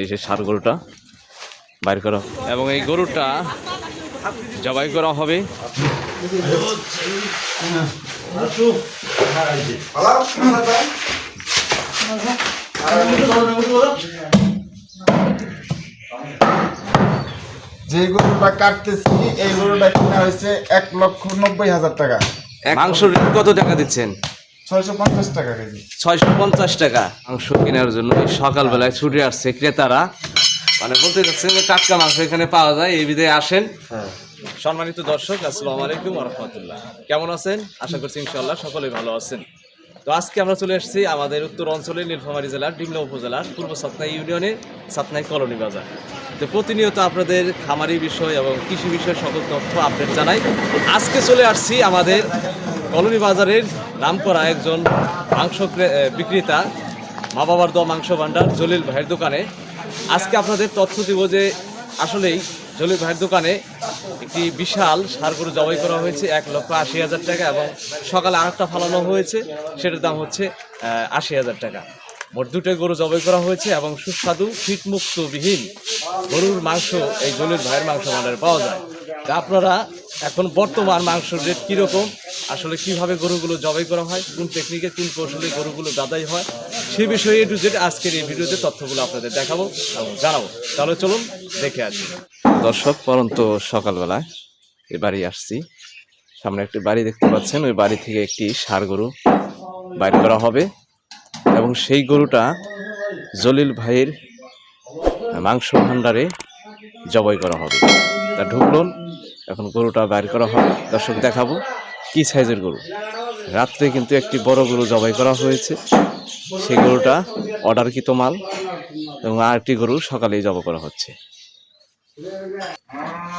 এই যে সার গরুটা বাইর করা এবং এই গরুটা জবাই করা হবে। যে গরুটা কাটতেছি এই গরুটা কিনা হয়েছে এক লক্ষ নব্বই হাজার টাকা। মাংস রেট কত টাকা দিচ্ছেন? ছয়শো পঞ্চাশ টাকা কেজি। ছয়শো পঞ্চাশ টাকা মাংস কেনার জন্য সকালবেলায় ছুটে আসছে ক্রেতারা। মানে বলতে চাচ্ছেন যে টাটকা মাংস এখানে পাওয়া যায় এই বিধে আসেন। সম্মানিত দর্শক আসসালামু আলাইকুম রহমতুল্লাহ। কেমন আছেন? আশা করছি ইনশাল্লাহ সকলেই ভালো আছেন। তো আজকে আমরা চলে এসেছি আমাদের উত্তর অঞ্চলের নীলফামারী জেলার ডিমলা উপজেলার পূর্ব সাতনাই ইউনিয়নের সাতনাই কলোনি বাজার। তো প্রতিনিয়ত আপনাদের খামারি বিষয় এবং কৃষি বিষয়ে সকল তথ্য আপডেট জানাই। আজকে চলে আসছি আমাদের কলোনি বাজারের নামকরা একজন মাংস বিক্রেতা মা বাবার দোয়া মাংস ভাণ্ডার জলিল ভাইয়ের দোকানে। আজকে আপনাদের তথ্য দিব যে আসলেই জলিল ভাইয়ের দোকানে একটি বিশাল সার গরু জবাই করা হয়েছে, এক লক্ষ আশি হাজার টাকা এবং সকালে আরেকটা ফালানো হয়েছে, সেটার দাম হচ্ছে আশি হাজার টাকা। মোট দুটো গরু জবাই করা হয়েছে এবং সুস্বাদু ফিটমুক্ত বিহীন গরুর মাংস এই জলিল ভাইয়ের মাংস ভাণ্ডারে পাওয়া যায়। তা আপনারা এখন বর্তমান মাংসের রেট কীরকম? আসলে কীভাবে গরুগুলো জবাই করা হয়? কোন টেকনিকে কোন কৌশলে গরুগুলো গাদাই হয়? সেই বিষয়ে একটু যেটা আজকের এই ভিডিওতে তথ্যগুলো আপনাদের দেখাবো এবং জানাব। তাহলে চলুন দেখে আসি। দর্শক, পরন্ত সকালবেলায় এ বাড়ি আসছি। সামনে একটি বাড়ি দেখতে পাচ্ছেন। ওই বাড়ি থেকে একটি ষাড় গরু বাইর করা হবে এবং সেই গরুটা জলিল ভাইয়ের মাংস ভাণ্ডারে জবাই করা হবে। তা ঢুকলুন। এখন গরুটা বাইর করা হবে দর্শক, দেখাবো কি সাইজের গরু। রাত্রে কিন্তু একটি বড় গরু জবাই করা হয়েছে। সেই গরুটা অর্ডারকৃত মাল এবং আরেকটি গরু সকালেই জবাই করা হচ্ছে।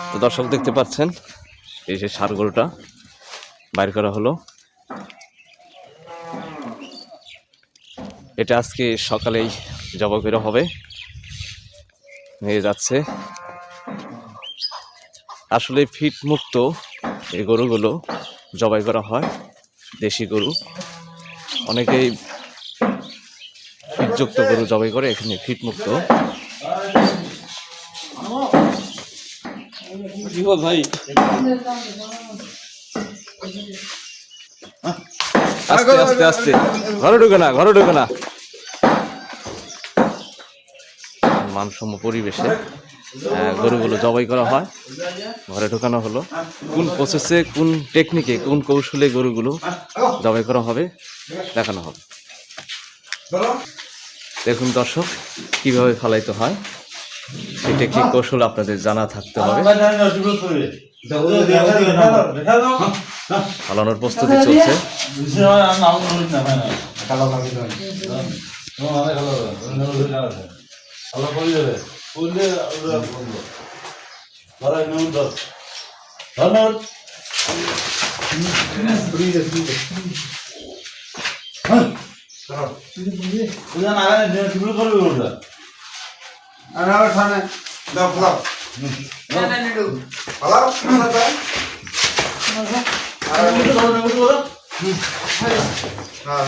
তো দর্শক, দেখতে পাচ্ছেন, এই যে সার গরুটা বাইর করা হলো। এটা আজকে সকালেই জবাই করা হবে। নিয়ে যাচ্ছে আসলে ফিট মুক্ত এই গরুগুলো জবাই করা হয়, দেশি গরু। অনেকেই ফিটযুক্ত গরু জবাই করে, এখানে ফিট মুক্ত। ভাই আস্তে আস্তে আস্তে। ঘরে ঢুকে না, ঘরে ঢুকে না। মানসম্য পরিবেশে। গরুগুলো জবাই করা হয়। ঘরে ঢোকানো হলো। কোন প্রসেসে কোন টেকনিকে কোন কৌশলে গরুগুলো জবাই করা হবে, দেখানো হবে। দেখুন দর্শক, কীভাবে ফালাইতে হয়, সেই টেকনিক কৌশল আপনাদের জানা থাকতে হবে। ফালানোর প্রস্তুতি চলছে। Bunde Allah Allah. Para ne oldu? Tamam. Burayı da burayı da. Ha? Tamam. Buradan ağana dönüşümünü koruyor orada. Ana var sana. Da pulav. Ne ne ne ne? Pulav mı da? Ara bir de ona bir de ona. Ha. Ha.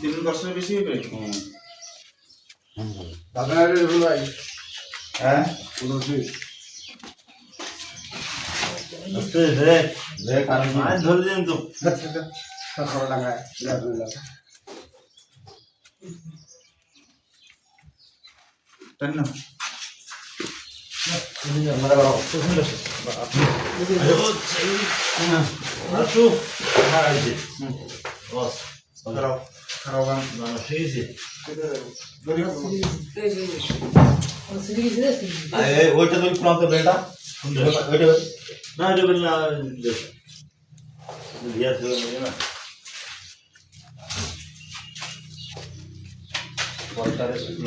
তিন বছর বেশি হবে দাদা ভাই। হ্যাঁ? পুরো ঠিক খবর টাঙ্গায় তাই না খারাপ খারাপ ওইটা তুমি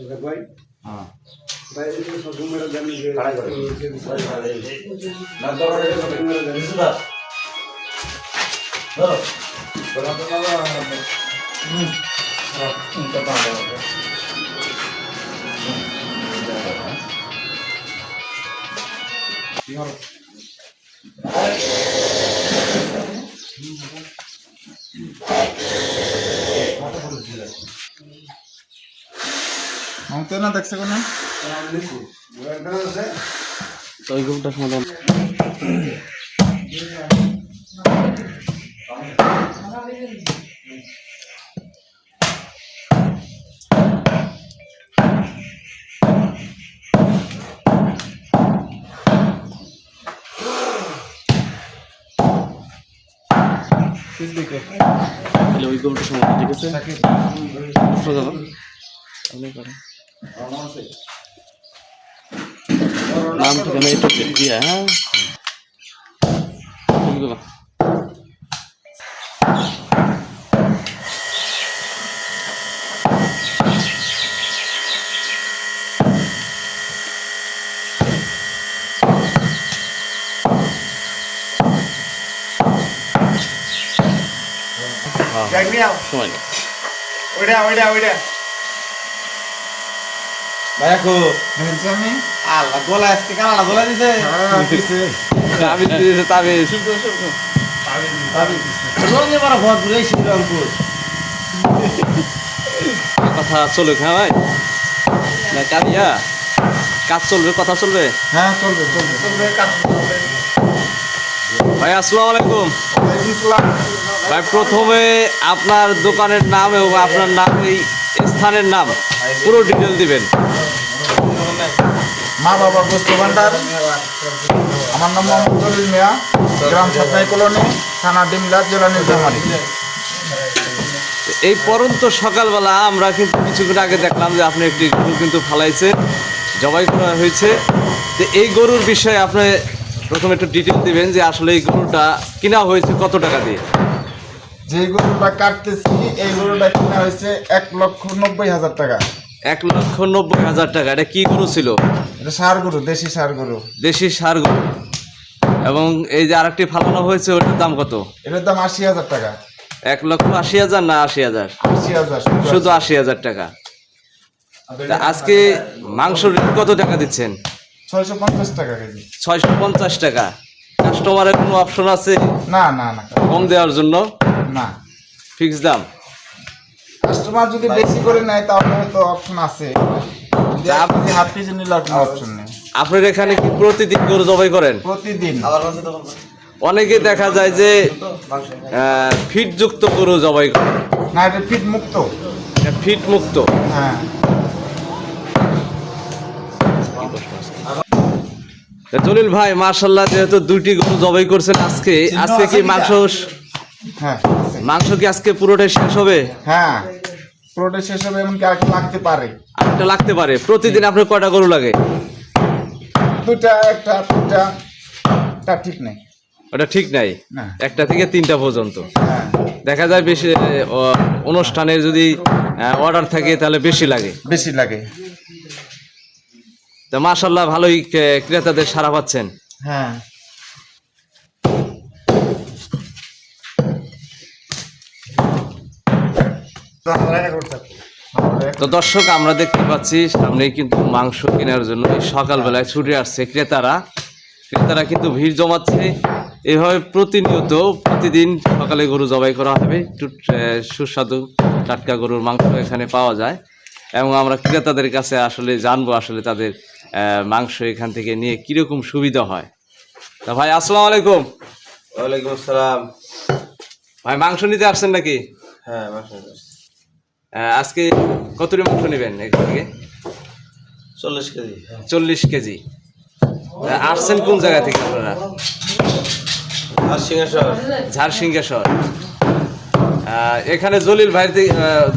প্রান্ত বেটা ওইটা না এটা বলি না দিয়া ছিল না পরটারে না ভাই হ্যাঁ ভাই এই সব মেরে জানি যে খাড়া করে না তো মেরে জানি বিশুদা ধরো মাংস না দেখছে কোনো? ওই গরুটার সমাধান। ওই সমাধান ঠিক আছে? সোজা আপনি করেন। নাম ঠিকানা একটু দিয়ে হ্যাঁ ঠিক বাবা সময় নেই ওইটা ওইটা ওইটা দেখো আমি আল্লাহ গোলা আজকে কানাডা গোলা দিছে? হ্যাঁ, দিছে। তাবিজ তাবিজ। বড় ভর শ্রীরামপুর কথা চলুক হ্যাঁ ভাই? না কারিয়া কাজ চলবে কথা চলবে? হ্যাঁ চলবে চলবে। চলবে কাজ চলবে। ভাই আসসালামু আলাইকুম। ভাই প্রথমে আপনার দোকানের নাম এবং আপনার নাম এই স্থানের নাম পুরো ডিটেল দিবেন। মা বাবা বস্তু ভান্ডার। আমার নাম মোহাম্মদ জলিল মিয়া গ্রাম সাতনাই কলোনি থানা ডিমলা জেলা নীলফামারী এই পরন্ত সকালবেলা আমরা কিন্তু কিছুক্ষণ আগে দেখলাম যে আপনি একটি গরু কিন্তু ফালাইছেন জবাই করা হয়েছে। তো এই গরুর বিষয়ে আপনি প্রথমে একটু ডিটেল দিবেন যে আসলে এই গরুটা কিনা হয়েছে কত টাকা দিয়ে? যে গরুটা কাটতেছি এই গরুটা কিনা হয়েছে এক লক্ষ নব্বই হাজার টাকা। এক লক্ষ নব্বই হাজার টাকা। এটা কি গরু ছিল? এটা সার গরু দেশি সার গরু। দেশি সার গরু। এবং এই যে আরেকটি ফালানো হয়েছে ওটার দাম কত? এটার দাম আশি হাজার টাকা। এক লক্ষ আশি হাজার না আশি হাজার? শুধু আশি। হাজার টাকা। তা আজকে মাংস রেট কত টাকা দিচ্ছেন? ছয়শো পঞ্চাশ টাকা কেজি। ছয়শো পঞ্চাশ টাকা। কাস্টমারের কোনো অপশন আছে? না না না। কম দেওয়ার জন্য? না। ফিক্স দাম? কাস্টমার যদি বেশি করে নেয় তাহলে হয়তো অপশন আছে। আপনি হাফ কেজি নিলে অপশন নেই। আপনার এখানে কি প্রতিদিন গরু জবাই করেন? প্রতিদিন। অনেকে দেখা যায় যে ফিট যুক্ত গরু জবাই করে। না এটা ফিট মুক্ত। ফিট মুক্ত। হ্যাঁ। জলিল ভাই মার্শাল্লাহ যেহেতু দুইটি গরু জবাই করছেন আজকে আজকে কি মাংস হ্যাঁ মাংস কি আজকে পুরোটাই শেষ হবে? হ্যাঁ পুরোটা শেষ হবে এমনকি আর লাগতে পারে। আরেকটা লাগতে পারে? প্রতিদিন আপনার কয়টা গরু লাগে? দুটা একটা তিনটা তা ঠিক নেই। ওটা ঠিক নাই? না। একটা থেকে তিনটা পর্যন্ত? হ্যাঁ। দেখা যায় বেশি ও, অনুষ্ঠানে যদি অর্ডার থাকে তাহলে বেশি লাগে। বেশি লাগে। তা মাশাল্লাহ ভালোই কে- ক্রেতাদের সারা পাচ্ছেন। হ্যাঁ। তো দর্শক আমরা দেখতে পাচ্ছি সামনে কিন্তু মাংস কেনার জন্য সকালবেলায় ছুটে আসছে ক্রেতারা। ক্রেতারা কিন্তু ভিড় জমাচ্ছে। এভাবে প্রতিনিয়ত প্রতিদিন সকালে গরু জবাই করা হবে। একটু সুস্বাদু টাটকা গরুর মাংস এখানে পাওয়া যায়। এবং আমরা ক্রেতাদের কাছে আসলে জানব আসলে তাদের আহ, মাংস এখান থেকে নিয়ে কীরকম সুবিধা হয়। তা ভাই আসসালামু আলাইকুম। ওয়ালাইকুম আসসালাম। ভাই মাংস নিতে আসছেন নাকি? হ্যাঁ মাসে আজকে কতটি মাংস নেবেন এখান থেকে? চল্লিশ কেজি। চল্লিশ কেজি। আসছেন কোন জায়গা থেকে আপনারা? ঝাড়সিংহেশ্বর এখানে জলিল ভাইয়ের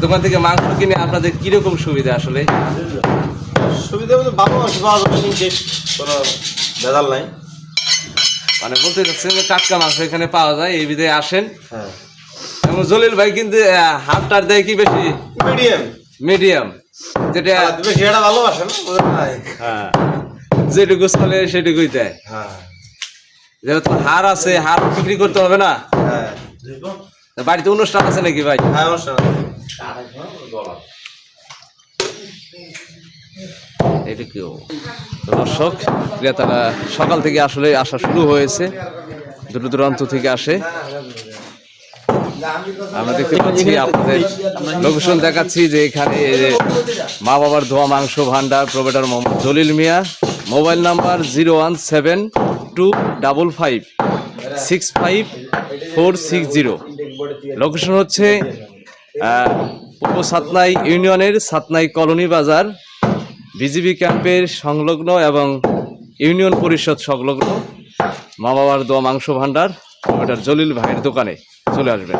দোকান থেকে মাংস কিনে আপনাদের কীরকম সুবিধা আসলে? সুবিধা বলতে ভালো মাংস পাওয়া যাবে কিন্তু কোনো ভেজাল নাই। মানে বলতে চাচ্ছেন যে টাটকা মাংস এখানে পাওয়া যায় এই বিধে আসেন। হ্যাঁ। এবং জলিল ভাই কিন্তু হাফটার দেয় কি বেশি? মিডিয়াম। মিডিয়াম। যেটা তুমি এটা ভালোবাসে না? হ্যাঁ, যেটুকু চলে সেটুকুই দেয়। হ্যাঁ। যেহেতু হার আছে হার বিক্রি করতে হবে না? হ্যাঁ। বাড়িতে অনুষ্ঠান আছে নাকি ভাই? হ্যাঁ অনুষ্ঠান এটা কেউ দর্শক ক্রেতারা সকাল থেকে আসলে আসা শুরু হয়েছে। দূর দূরান্ত থেকে আসে। আমরা দেখতে পাচ্ছি আপনাদের লোকেশন দেখাচ্ছি যে এখানে মা বাবার ধোয়া মাংস ভান্ডার provider Mohammad Jalil Mia. Mobile number zero one seven two double five six five four six zero. Location হচ্ছে পূর্ব সাতনাই ইউনিয়নের সাতনাই কলোনি বাজার, বিজিবি ক্যাম্পের সংলগ্ন এবং ইউনিয়ন পরিষদ সংলগ্ন মা বাবার দোয়া মাংস ভান্ডার ওটার জলিল ভাইয়ের দোকানে। চলে আসবেন